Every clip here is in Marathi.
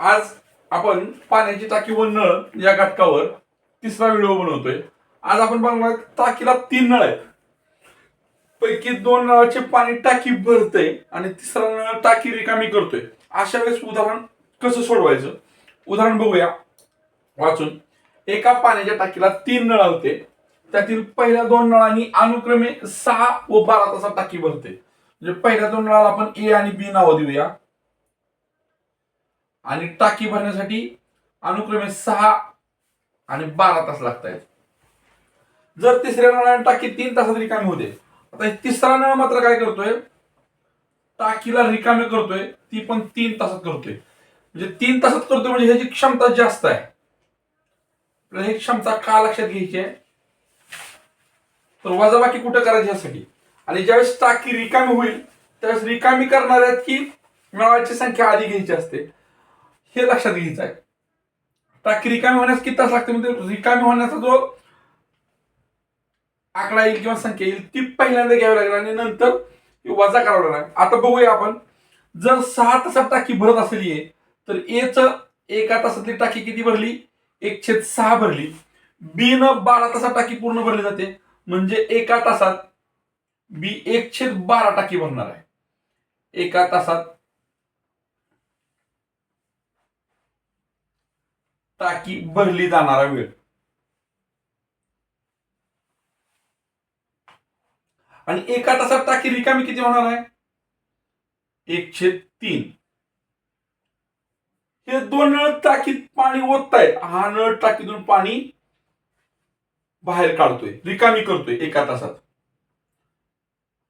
आज आपण पाण्याची टाकी व नळ या घटकावर तिसरा व्हिडिओ बनवतोय. आज आपण बनवणार टाकीला तीन नळ आहेत. पैकी दोन नळाचे पाणी टाकी भरते आणि तिसरा नळ टाकी रिकामी करतोय. अशा वेळेस उदाहरण कसं सोडवायचं? उदाहरण बघूया. वाचून. एका पाण्याच्या टाकीला तीन नळ होते. त्यातील पहिल्या दोन नळांनी अनुक्रमे सहा व बारा तासात टाकी भरते. म्हणजे पहिल्या दोन नळाला आपण ए आणि बी नावं देऊया. आणि टाकी भरण्यासाठी अनुक्रमे सहा आणि बारा तास लागत आहेत जर तिसऱ्या नळाने टाकी तीन तासात रिकामी होते आता हे तिसरा नळ मात्र काय करतोय? टाकीला रिकामी करतोय ती पण तीन तासात करतोय. म्हणजे तीन तासात करतोय म्हणजे ह्याची क्षमता जास्त आहे. आपल्याला ही क्षमता का लक्षात घ्यायची आहे? तर वजाबाकी कुठं करायची यासाठी? आणि ज्यावेळेस टाकी रिकामी होईल त्यावेळेस रिकामी करणाऱ्याची नळाची संख्या आधी घ्यायची असते. हे लक्षात घ्यायचं आहे. टाकी रिकामी होण्यास किती तास लागते म्हणजे रिकामी होण्याचा जो आकडा येईल किंवा संख्या येईल ती पहिल्यांदा घ्यावी लागेल आणि नंतर वजा करावं लागणार आता बघूया आपण. जर सहा तासात टाकी भरत असेल ये तर एच एका तासातली टाकी किती भरली? एक छेद सहा भरली. बी न बारा तासात टाकी पूर्ण भरली जाते. म्हणजे एका तासात बी एक छेद बारा टाकी भरणार आहे. एका तासात टाकी भरली जाणारा वेळ. आणि एका तासात टाकी रिकामी किती होणार आहे? एकशे तीन. हे दोन नळ टाकीत पाणी ओततायत हा नळ टाकीतून पाणी बाहेर काढतोय. रिकामी करतोय एका तासात.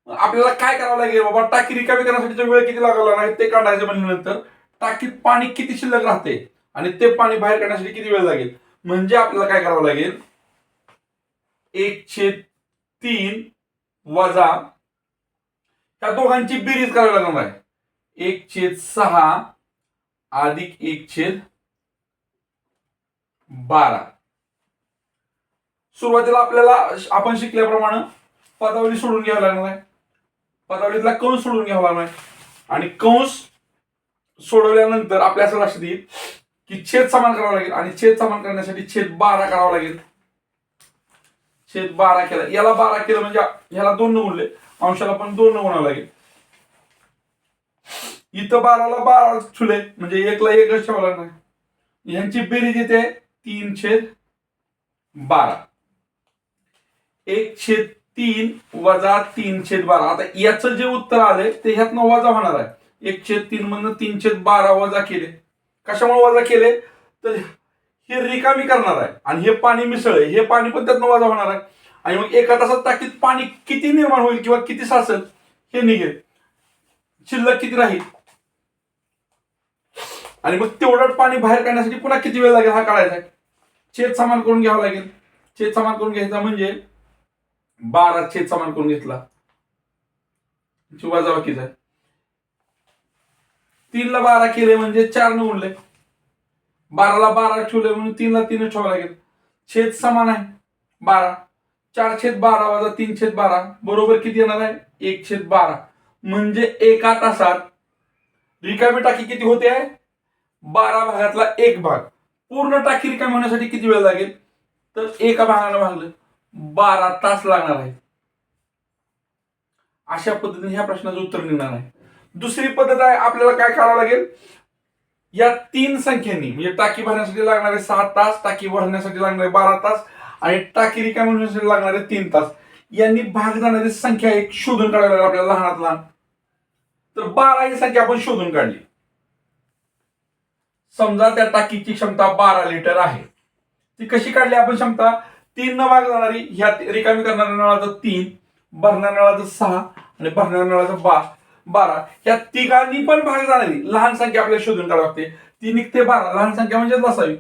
आपल्याला काय करावं लागेल बाबा? टाकी रिकामी करण्यासाठी वेळ किती लागला आहे ते काढायचं म्हणल्यानंतर टाकीत पाणी किती शिल्लक राहते? आणि ते पाणी बाहेर काढण्यासाठी किती वेळ लागेल? म्हणजे आपल्याला काय करावं लागेल? एक छेद तीन वजा त्या दोघांची बेरीज करावी लागणार आहे. एक छेद सहा अधिक एक छेद बारा. सुरुवातीला आपल्याला आपण शिकल्याप्रमाणे पदावली सोडून घ्यावी लागणार आहे. पदावलीतला कंस सोडून घ्यावा लागणार आहे. आणि कंस सोडवल्यानंतर आपल्या असं लक्षात येईल की छेद समान करावा लागेल आणि छेद समान करण्यासाठी छेद बारा करावा लागेल. छेद बारा केला. याला बारा केलं म्हणजे ह्याला दोन न गुणले अंशाला पण दोन न गुणावं लागेल. इथं बाराला बारा छुले म्हणजे एकला एकच ठेवावं लागणार. यांची बेरीज येते तीन छेद बारा. एक छेद तीन वजा तीन छेद बारा. आता याचं जे उत्तर आलंय ते ह्यातनं वजा होणार आहे. एक छेद तीन मधनं तीन छेद बारा वजा केले. कशामुळे वजा केले? तर हे रिकामी करणार आहे. आणि हे पाणी मिसळे हे पाणी पण त्यातनं वजा होणार आहे. आणि मग एका तासात टाकीत पाणी किती निर्माण होईल किंवा किती साचल हे निघेल. शिल्लक किती राहील? आणि मग तेवढं पाणी बाहेर काढण्यासाठी पुन्हा किती वेळ लागेल हा काढायचा आहे? छेद समान करून घ्यावा लागेल. छेद समान करून घ्यायचा म्हणजे बारा छेद समान करून घेतला. वजाबाकीचा आहे. तीनला बारा केले म्हणजे चार न उरले. बाराला बारा ठेवले म्हणून तीनला तीन ठेवावं लागेल. छेद समान आहे. बारा. चार छेद बारा वजा तीन छेद बारा. बरोबर किती येणार आहे? एक छेद बारा. म्हणजे एका तासात रिकामी टाकी किती होते? आहे बारा भागातला एक भाग. पूर्ण टाकी रिकामी होण्यासाठी किती वेळ लागेल? तर एका भागाला भागलं. बारा तास लागणार आहे. अशा पद्धतीने ह्या प्रश्नाचं उत्तर निघणार आहे. दुसरी पद्धत आहे आपल्याला काय करावं लागेल? या तीन संख्यांनी म्हणजे टाकी भरण्यासाठी लागणारे सहा तास टाकी भरण्यासाठी लागणारे बारा तास आणि टाकी रिकामी होण्यासाठी लागणारे तीन तास. यांनी भाग जाणारी संख्या एक शोधून काढावी लागेल आपल्याला लहानात लहान तर बारा ही संख्या आपण शोधून काढली. समजा त्या टाकीची क्षमता बारा लिटर आहे. ती कशी काढली आपण क्षमता? तीन न भाग जाणारी ह्या रिकामी करणाऱ्या नळाचं तीन भरणाऱ्या नळाचं सहा आणि भरणाऱ्या नळाचं बा बारा. या तिघांनी पण भाग जाणारी लहान संख्या आपल्याला शोधून काढावी लागते. ती निघते बारा. लहान संख्या म्हणजे नसावी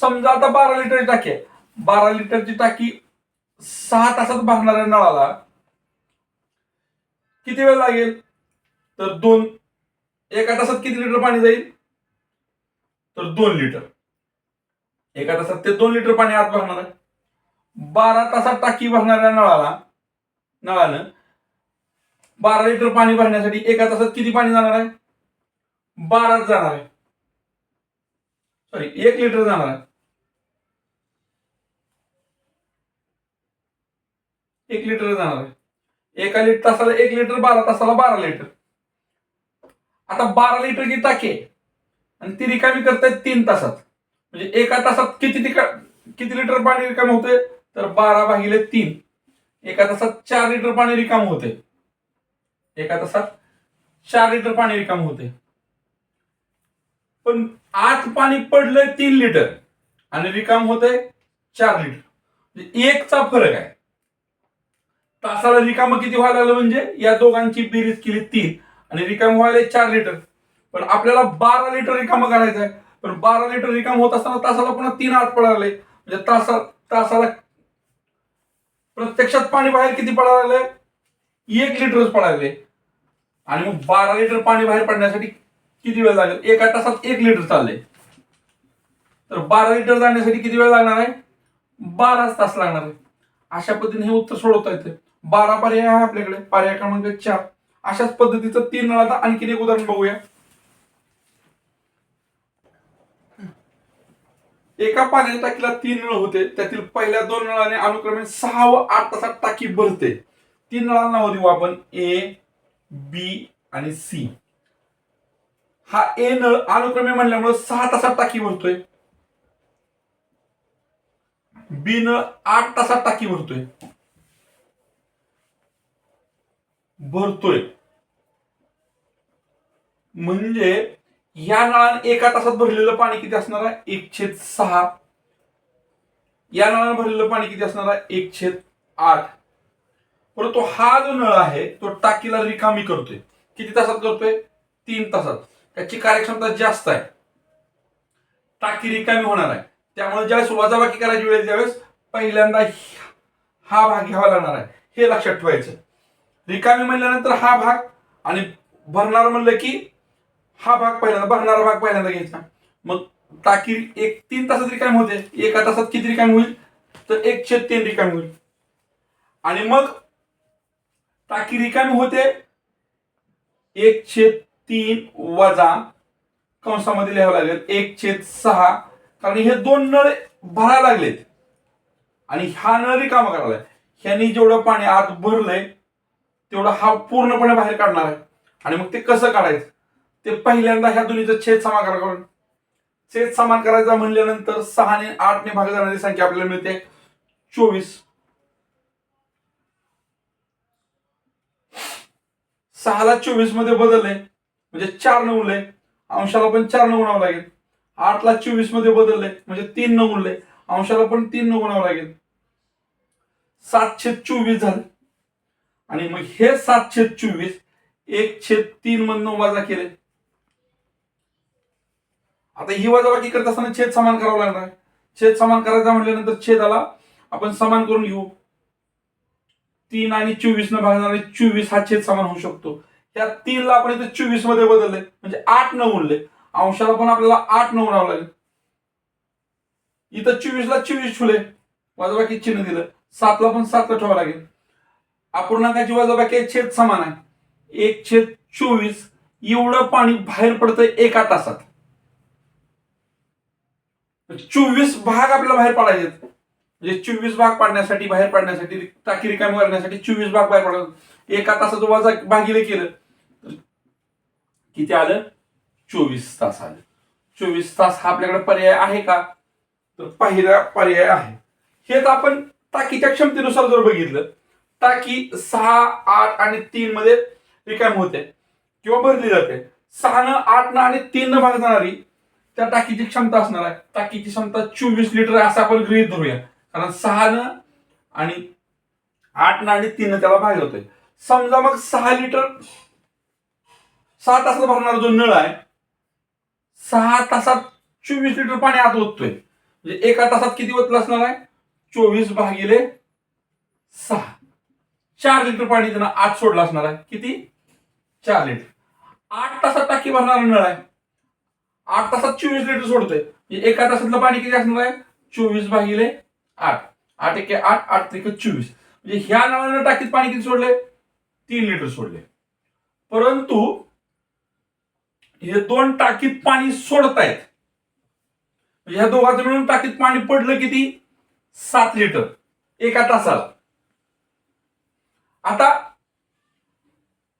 समजा आता बारा लिटरची टाकी आहे. बारा लिटरची टाकी सहा तासात भागणाऱ्या नळाला किती वेळ लागेल? तर दोन. एका तासात किती लिटर पाणी जाईल? तर दोन लिटर. एका तासात ते दोन लिटर पाणी आत भरणार आहे. बारा तासात टाकी भरणाऱ्या नळाला नळानं बारा लिटर पाणी भरण्यासाठी एका तासात किती पाणी जाणार आहे? बाराच जाणार आहे. सॉरी एक लिटर जाणार आहे. एक लिटर जाणार आहे. एका लिटर तासाला एक लिटर बारा तासाला बारा लिटर. आता बारा लिटरची टाकी आणि ती रिकामी करतायत तीन तासात. म्हणजे एका तासात किती तिका किती लिटर पाणी रिकाम होते तर बारा भागिले तीन. एका तासात चार लिटर पाणी रिकाम होते एका तासात चार लिटर पाणी रिकाम होते. पण आत पाणी पडलंय तीन लिटर आणि रिकाम होतंय चार लिटर. म्हणजे एकचा फरक आहे. तासाला रिकाम किती व्हायला लागलं म्हणजे या दोघांची बेरीज केली तीन आणि रिकाम व्हायला चार लिटर. पण आपल्याला बारा लिटर रिकाम करायचं आहे. पण बारा लिटर रिकाम होत असताना तासाला पुन्हा तीन आठ पडायला म्हणजे तासा तासाला प्रत्यक्षात पाणी बाहेर किती पडायला लागलंय? एक लिटरच पडायला आणि मग बारा लिटर पाणी बाहेर पडण्यासाठी किती वेळ लागेल? एका तासात एक लिटर चाललंय. तर बारा लिटर जाण्यासाठी किती वेळ लागणार आहे? बाराच तास लागणार आहे. अशा पद्धतीने हे उत्तर सोडवता येते बारा पर्याय आहे आपल्याकडे. पर्याय क्रमांक चार. अशाच पद्धतीचं तीन आता आणखी एक उदाहरण बघूया. एका पाण्याच्या टाकीला तीन नळ होते. त्यातील पहिल्या दोन नळाने अनुक्रमे सहा व आठ तासात टाकी भरते. तीन नळांना नाव देऊ आपण ए बी आणि सी हा ए नळ अनुक्रमे म्हणल्यामुळे सहा तासात टाकी भरतोय. बी नळ आठ तासात टाकी भरतोय. भरतोय. म्हणजे या नळाने एका तासात भरलेलं पाणी किती असणार आहे? एक छेद सहा. या नळाने भरलेलं पाणी किती असणार आहे? एक छेद आठ. परंतु हा जो नळ आहे तो टाकीला रिकामी करतोय. किती तासात करतोय? तीन तासात. त्याची कार्यक्षमता जास्त आहे. टाकी रिकामी होणार आहे. त्यामुळे ज्यावेळेस वजाबाकी करायची वेळ त्यावेळेस पहिल्यांदा हा भाग घ्यावा लागणार आहे. हे लक्षात ठेवायचं रिकामी म्हणल्यानंतर हा भाग आणि भरणार म्हणलं की हा भाग पहिल्यांदा भरणारा भाग पहिल्यांदा घ्यायचा. मग टाकी एक तीन तासात रिकामी होते. एका तासात किती रिकामी होईल? तर एकशे तीन रिकामी होईल. आणि मग टाकी रिकामी होते. एक छेद तीन वजा कंसामध्ये लिहावं लागेल. एक छेद सहा. कारण हे दोन नळ भरायला लागलेत. आणि हा नळ रिकामा करायला ह्यांनी जेवढं पाणी आत भरलंय तेवढं हा पूर्णपणे बाहेर काढणार आहे. आणि मग ते कसं काढायचं? ते पहिल्यांदा ह्या दोन्हीचं छेद समान करा करून. छेद समान करायचा म्हणल्यानंतर सहाने आठने भाग जाणारी संख्या आपल्याला मिळते. चोवीस. सहाला चोवीसमध्ये बदलले. म्हणजे चार नऊले उरले. अंशाला पण चार नऊ गुणावं लागेल. आठला चोवीसमध्ये बदलले. म्हणजे तीन नऊ उरले. अंशाला पण तीन नऊ गुणावं लागेल. सातशे चोवीस झाले. आणि मग हे सातशे चोवीस एक छेद तीन मधनं वजा केले. आता ही वजाबाकी करत असताना छेद समान करावं लागणार छेद समान करायचा म्हटल्यानंतर छेदाला आपण समान करून घेऊ. तीन आणि चोवीस न भागणारे चोवीस हा छेद समान होऊ शकतो. या तीनला आपण इथे चोवीसमध्ये बदलले. म्हणजे आठ न उरले. अंशाला पण आपल्याला आठ न उरावं लागेल. इथं चोवीसला चोवीस ठेवले. वजाबाकी चिन्ह दिलं. सातला पण सात ठेवावं लागेल. अपूर्णांकाची वजाबाकी छेद समान आहे. एक छेद चोवीस. एवढं पाणी बाहेर पडतं एका तासात. चोवीस भाग आपल्याला बाहेर पडायचे म्हणजे चोवीस भाग पाडण्यासाठी बाहेर पाडण्यासाठी टाकी रिकामी करण्यासाठी चोवीस भाग बाहेर पडायचं एका तासाचं वजा भागीले केलं तर किती आलं? चोवीस तास आलं. चोवीस तास हा आपल्याकडे पर्याय आहे का? तर पहिला पर्याय आहे. हेच आपण टाकीच्या क्षमतेनुसार जर बघितलं टाकी सहा आठ आणि तीन मध्ये रिकामी होते किंवा भरली जाते. सहा न आठ न आणि तीन न भाग जाणारी त्या टाकीची क्षमता असणार आहे. टाकीची क्षमता चोवीस लिटर आहे असं आपण गृहित धरूया. कारण सहानं आणि आठनं आणि तीननं त्याला भाग होतोय. समजा मग सहा लिटर सहा तासात भरणारा जो नळ आहे सहा तासात चोवीस लिटर पाणी आत ओततोय. म्हणजे एका तासात किती ओतलं असणार आहे? चोवीस भागिले सहा. चार लिटर पाणी त्यांना आत सोडलं असणार आहे. किती? चार लिटर. आठ तासात टाकी भरणारा नळ आहे. आठ तासात चोवीस लिटर सोडतोय. म्हणजे एका तासातलं पाणी किती असणार आहे? चोवीस भागिले आठ. आठ एके आठ आठ त्रिक चोवीस. म्हणजे ह्या नळाने टाकीत पाणी किती सोडले? तीन लिटर सोडले. परंतु हे दोन टाकीत पाणी सोडतायत. म्हणजे ह्या दोघांचं मिळून टाकीत पाणी पडलं किती? सात लिटर. एका तासाला. आता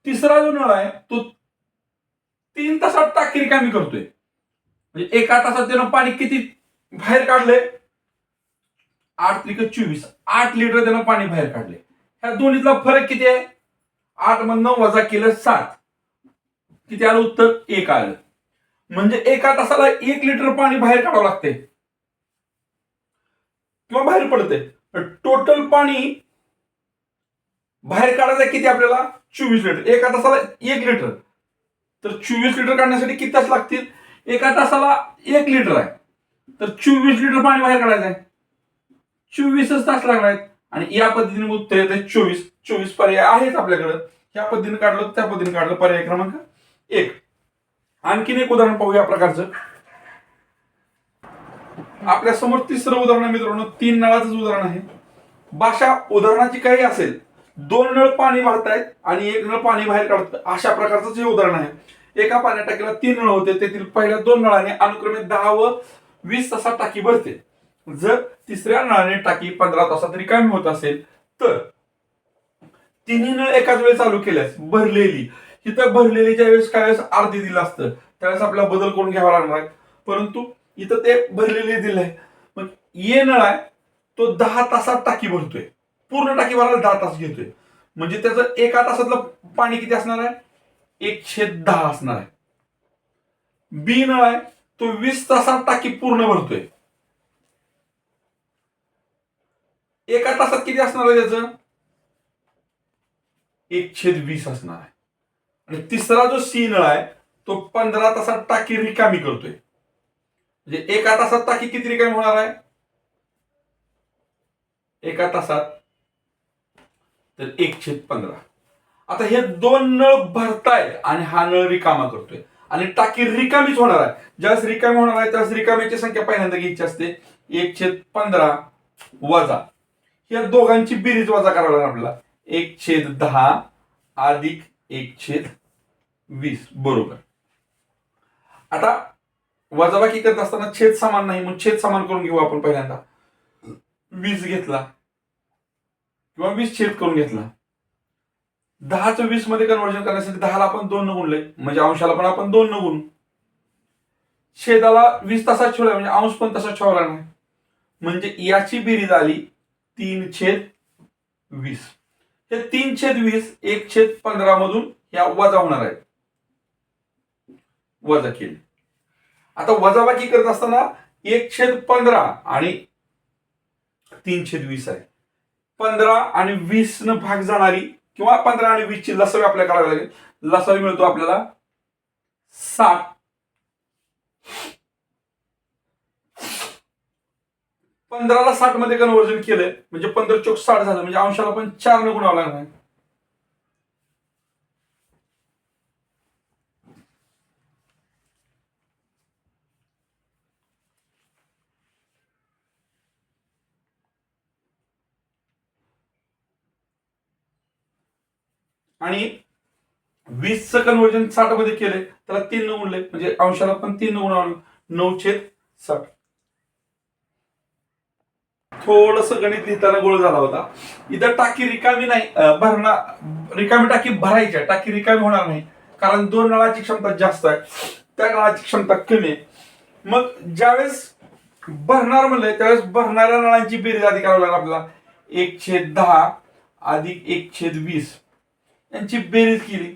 तिसरा जो नळ आहे तो तीन तासात टाकी रिकामी करतोय. म्हणजे एका तासात त्यानं पाणी किती बाहेर काढलंय? आठ त्रिक चोवीस आठ लिटर त्यानं पाणी बाहेर काढले. ह्या दोन्हीतला फरक किती आहे? आठ मधनं वजा केलं सात. किती आलं उत्तर? एक आलं. म्हणजे एका तासाला एक लिटर पाणी बाहेर काढावं लागते किंवा बाहेर पडते टोटल पाणी बाहेर काढायचं किती आपल्याला? चोवीस लिटर. एका तासाला एक लिटर. तर चोवीस लिटर काढण्यासाठी किती तास लागतील? एका तासाला एक लिटर आहे. तर चोवीस लिटर पाणी बाहेर काढायचं आहे. चोवीसच तास लागणार आहेत आणि या पद्धतीने उत्तर येते चोवीस. चोवीस पर्याय आहेत आपल्याकडं. ह्या पद्धतीने काढलं त्या पद्धतीने काढलं पर्याय क्रमांक एक. आणखीन एक उदाहरण पाहू या प्रकारचं. आपल्यासमोर तिसरं उदाहरण मित्रांनो. तीन नळाचं उदाहरण आहे. भाषा उदाहरणाची काही असेल दोन नळ पाणी वाहतायत आणि एक नळ पाणी बाहेर काढत अशा प्रकारचं हे उदाहरण आहे. एका पाण्या टाकीला तीन नळ होते. तेथील पहिल्या दोन नळाने अनुक्रमे दहा व वीस तासात टाकी भरते. जर तिसऱ्या नळाने टाकी पंधरा तासात रिकामी होत असेल तर तिन्ही नळ एकाच वेळी चालू केल्यास भरलेली. इथं भरलेलीच्या वेळेस काय वेळेस अर्धी दिलं असतं त्यावेळेस आपल्याला बदल करून घ्यावा लागणार आहे. परंतु इथं ते भरलेले दिलं आहे मग ये नळ आहे तो दहा तासात टाकी भरतोय. पूर्ण टाकी भरायला दहा तास घेतोय. म्हणजे त्याचं एका तासातलं पाणी किती असणार आहे? एकशे दहा असणार आहे. बी नळ आहे तो वीस तासात टाकी पूर्ण भरतोय. एका तासात किती असणार आहे त्याचं? एक छेद वीस असणार आहे. आणि तिसरा जो सी नळ आहे तो पंधरा तासात टाकी रिकामी करतोय. म्हणजे एका तासात टाकी किती रिकामी होणार आहे? एका तासात तर एक छेद पंधरा. आता हे दोन नळ भरतायत आणि हा नळ रिकामा करतोय. आणि टाकी रिकामीच होणार आहे. ज्यावेळेस रिकामी होणार आहे त्यावेळेस रिकामीची संख्या पहिल्यांदा घ्यायची असते. एक छेद पंधरा वजा या दोघांची बेरीज वजा करावी लागणार आपल्याला. एक छेद दहा अधिक एक छेद वीस. बरोबर. आता वजाबाकी करत असताना छेद समान नाही म्हणून छेद समान करून घेऊ आपण पहिल्यांदा. वीस घेतला. किंवा वीस छेद करून घेतला. दहाचं वीसमध्ये कन्वर्जन करण्यासाठी दहाला आपण दोन न गुणले म्हणजे अंशाला पण आपण दोन न गुणू. छेदाला वीस तासात ठेवला म्हणजे अंश पण तसा ठेवला नाही म्हणजे याची बेरीज आली तीन छेद वीस. हे तीन छेद वीस एक छेद पंधरा मधून या वजा होणार आहेत. वजा केली. आता वजाबाकी करत असताना एक छेद पंधरा आणि तीन छेद वीस आहे. पंधरा आणि वीस न भाग जाणारी किंवा पंधरा आणि वीस ची लसावी आपल्याला करावी लागेल. लसावी मिळतो आपल्याला साठ पंधराला साठमध्ये कन्वर्जन केलंय. म्हणजे पंधरा चौक साठ झालं. म्हणजे अंशाला पण चार न गुणावं लागणार आहे. आणि वीसचं कन्वर्जन साठमध्ये केलंय. त्याला तीन न गुणले म्हणजे अंशाला पण तीन न गुणावं नऊ छेद साठ. थोडस गणित लिहिताना गोळ झाला होता. इथं टाकी रिकामी नाही भरणार रिकामी टाकी भरायची आहे. टाकी रिकामी होणार नाही. कारण दोन नळाची क्षमता जास्त आहे. त्या नळाची क्षमता कमी आहे. मग ज्यावेळेस भरणार म्हणलंय त्यावेळेस भरणाऱ्या नळांची बेरीज आधी करावी लागणार आपल्याला. एक छेद दहा अधिक एक छेद वीस. यांची बेरीज केली.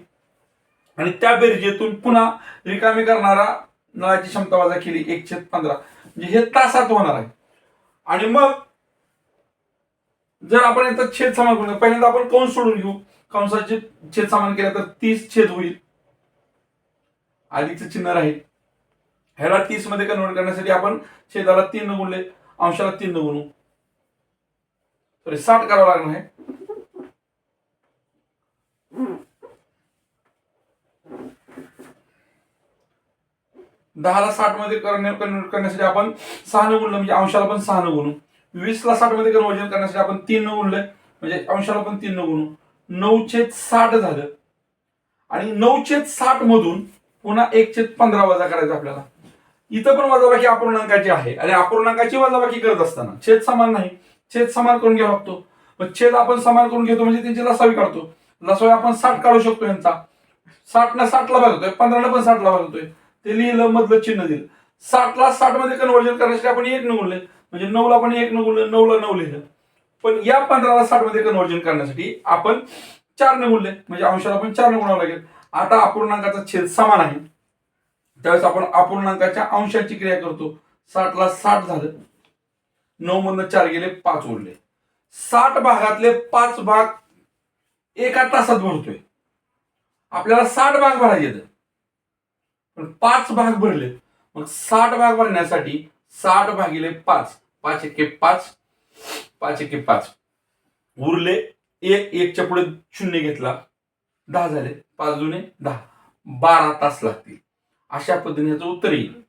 आणि त्या बेरजेतून पुन्हा रिकामी करणारा नळाची क्षमता वजा केली. एक छेद पंधरा. म्हणजे हे तासात होणार आहे. आणि मग जर आपण याचा छेद समान करून पहिल्यांदा आपण कंस सोडून घेऊ. कंसाचे छेद समान केला तर तीस छेद होईल. अधिकचं चिन्ह राहील. ह्याला तीसमध्ये कन्वर्ट करण्यासाठी आपण छेदाला तीन न गुणले अंशाला तीन न गुणू. तर साठ करावं लागणार आहे. दहाला साठमध्ये कन्वर्ट करण्यासाठी आपण सहा न गुणलं म्हणजे अंशाला पण सहा न गुणू. वीस ला साठमध्ये कन्वर्जन करण्यासाठी आपण तीन न गुणलंय म्हणजे अंशाला पण तीन न गुणू नऊ छेद साठ झालं. आणि नऊ छेद साठ मधून पुन्हा एक छेद पंधरा वजा करायचा आपल्याला. इथं पण वजाबाकी अपूर्णांकाची आहे. आणि अपूर्णांकाची वजाबाकी करत असताना छेद समान नाही. छेद समान करून घ्यावा लागतो. मग छेद आपण समान करून घेतो म्हणजे त्यांची लसावी काढतो. लसावी आपण साठ काढू शकतो यांचा. साठ ना साठला भागतोय. पंधराला पण साठला भागतोय. ते लिहिलं मधलं चिन्ह दिलं. साठला साठमध्ये कन्वर्जन करण्यासाठी आपण एक न म्हणजे नऊला पण एक नऊ नऊला नऊ लिहिलं. पण या पंधराला साठमध्ये कन्व्हर्जन करण्यासाठी आपण चार न गुणले म्हणजे अंशाला पण चार न गुणावं लागेल. आता अपूर्णांकाचा छेद समान आहे. त्यावेळेस आपण अपूर्णांकाच्या अंशाची क्रिया करतो. साठला साठ झालं. नऊ मधनं चार गेले पाच उरले. साठ भागातले पाच भाग एका तासात भरतोय. आपल्याला साठ भाग भरायचे पण पाच भाग भरले. मग साठ भाग भरण्यासाठी साठ भागिले पाच. पाच एके पाच. पाच एके पाच. उरले. एक एकच्या पुढे शून्य घेतला. दहा झाले. पाच जुने दहा. बारा तास लागतील. अशा पद्धतीने याचं उत्तर येईल.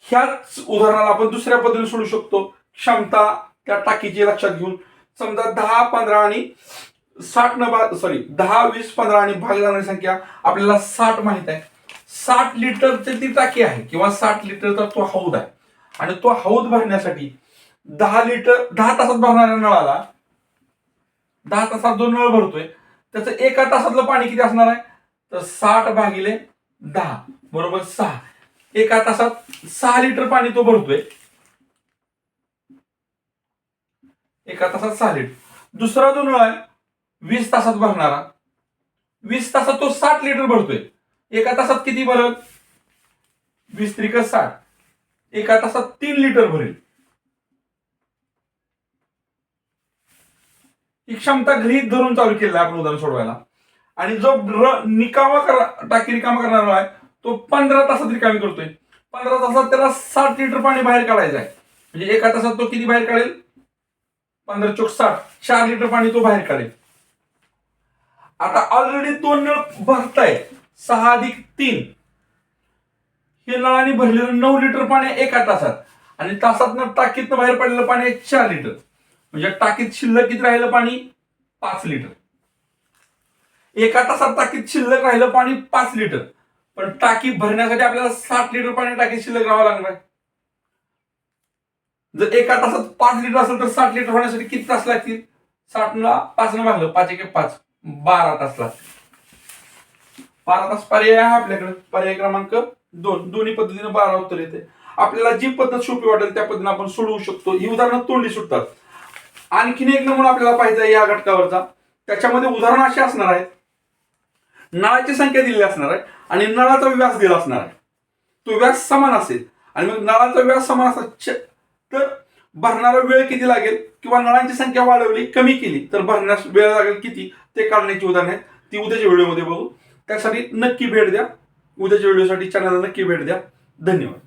ह्याच उदाहरणाला आपण दुसऱ्या पद्धतीने सोडू शकतो. क्षमता त्या टाकीची लक्षात घेऊन. समजा दहा पंधरा आणि साठ न सॉरी दहा वीस पंधरा आणि भाग जाणारी संख्या आपल्याला साठ माहीत आहे. साठ लिटरची ती टाकी आहे किंवा साठ लिटरचा तो हौद आहे. आणि तो हौद भरण्यासाठी दहा लिटर दहा तासात भरणाऱ्या नळाला दहा तासात जो नळ भरतोय त्याचं एका तासातलं पाणी किती असणार आहे? तर साठ भागिले दहा बरोबर सहा. एका तासात सहा लिटर पाणी तो भरतोय. एका तासात सहा लिटर. दुसरा जो नळ आहे वीस तासात भरणारा वीस तासात तो साठ लिटर भरतोय. एका तासात किती भरल? वीस त्रिक साठ. एका तासात तीन लिटर भरेल. ही क्षमता गृहीत धरून चालू केलेला आहे आपण उदाहरण सोडवायला. आणि जो र- निकामा करा टाकी रिकामा करणारा आहे तो पंधरा तासात रिकामी करतोय. पंधरा तासात त्याला साठ लिटर पाणी बाहेर काढायचं आहे. म्हणजे एका तासात तो किती बाहेर काढेल? पंधरा चोक साठ. चार लिटर पाणी तो बाहेर काढेल. आता ऑलरेडी दोन नळ भरताय. सहा अधिक तीन. हे नळाने भरलेलं नऊ लिटर पाणी एका तासात. आणि तासात टाकीतनं बाहेर पडलेलं पाणी आहे चार लिटर. म्हणजे टाकीत शिल्लक किती राहिलं पाणी? पाच लिटर. एका तासात टाकीत शिल्लक राहिलं पाणी पाच लिटर. पण टाकी भरण्यासाठी आपल्याला साठ लिटर पाणी टाकीत शिल्लक राहावं लागणार. जर एका तासात पाच लिटर असेल तर साठ लिटर होण्यासाठी किती तास लागतील? साठ ला पाच न भागलं पाच एक पाच. बारा तास लागतील. बारा तास पर्याय आहे आपल्याकडे. पर्याय क्रमांक दोन. दोन्ही पद्धतीने बारा उत्तर येते. आपल्याला जी पद्धत सोपी वाटेल त्या पद्धतीने आपण सोडवू शकतो. ही उदाहरणं तोंडी सुटतात. आणखीन एक नमुना आपल्याला पाहिजे आहे या घटकावरचा. त्याच्यामध्ये उदाहरण असे असणार आहेत. नळाची संख्या दिलेली असणार आहे आणि नळाचा व्यास दिला असणार आहे. तो व्यास समान असेल. आणि मग नळाचा व्यास समान असा तर भरणारा वेळ किती लागेल? किंवा नळांची संख्या वाढवली कमी केली तर भरण्यास वेळ लागेल किती? ते काढण्याची उदाहरण आहेत. ती उद्याच्या व्हिडिओमध्ये बघू. त्यासाठी नक्की भेट द्या. उद्याच्या व्हिडिओसाठी चॅनलला नक्की भेट द्या. धन्यवाद.